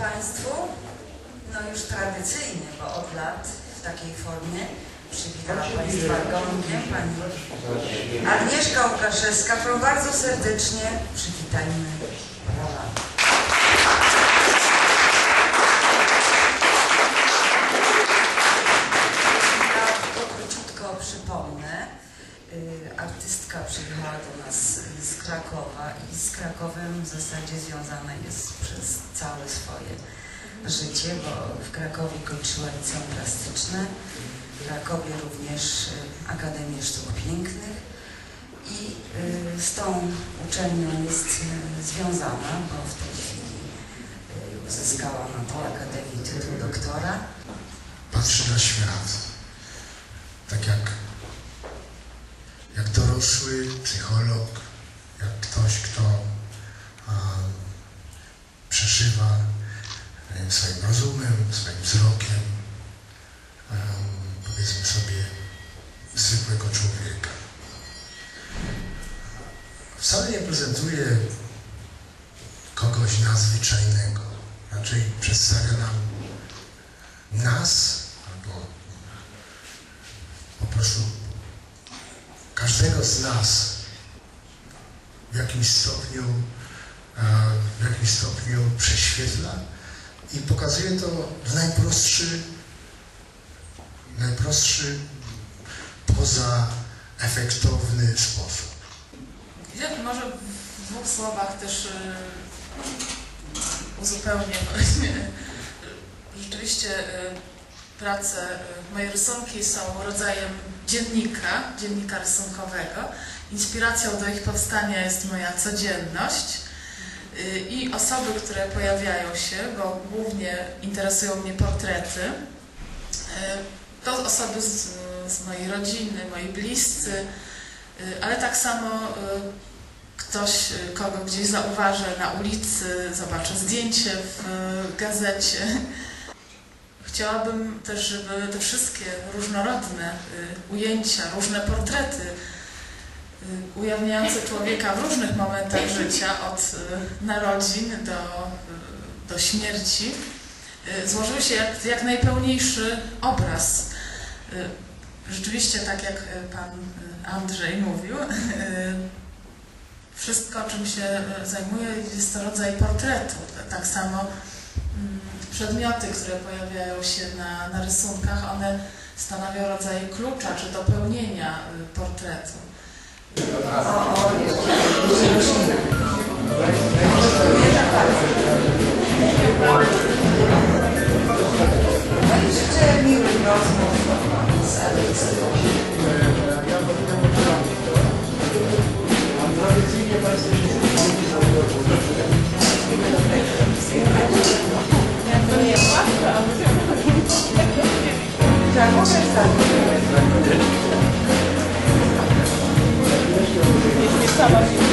Państwu, no już tradycyjnie, bo od lat w takiej formie przywitała Państwa gąbkiem Pani Agnieszka Łukaszewska. Proszę bardzo serdecznie przywitajmy Brawa. Ja tylko króciutko przypomnę, y, artystka przyjechała do nas z Krakowa i z Krakowem w zasadzie związana jest przez całe swoje życie, bo w Krakowie kończyła liceum plastyczne, w Krakowie również y, Akademię Sztuk Pięknych i y, z tą uczelnią jest y, związana, bo w tej chwili uzyskała na tej Akademii tytuł doktora. patrzy na świat. Tak jak, jak dorosły psycholog, jak ktoś, kto a, przeżywa e, swoim rozumem, swoim wzrokiem, em, powiedzmy sobie, zwykłego człowieka. Wcale nie prezentuje kogoś nadzwyczajnego. Raczej przedstawia nam nas, albo po prostu każdego z nas w jakimś stopniu, e, w jakimś stopniu prześwietla i pokazuje to w najprostszy, najprostszy, poza efektowny sposób. Ja może w dwóch słowach też y, uzupełnię. Rzeczywiście y, prace, y, moje rysunki są rodzajem dziennika, dziennika rysunkowego. Inspiracją do ich powstania jest moja codzienność y, i osoby, które pojawiają się, bo głównie interesują mnie portrety. Y, To osoby z, z mojej rodziny, moi bliscy, ale tak samo ktoś, kogo gdzieś zauważę na ulicy, zobaczę zdjęcie w gazecie. Chciałabym też, żeby te wszystkie różnorodne y, ujęcia, różne portrety y, ujawniające człowieka w różnych momentach życia, od y, narodzin do, do śmierci, złożyły się jak, jak najpełniejszy obraz. Rzeczywiście, tak jak pan Andrzej mówił, wszystko, czym się zajmuję, jest to rodzaj portretu. Tak samo przedmioty, które pojawiają się na, na rysunkach, one stanowią rodzaj klucza czy dopełnienia y, portretu. No i Thank you.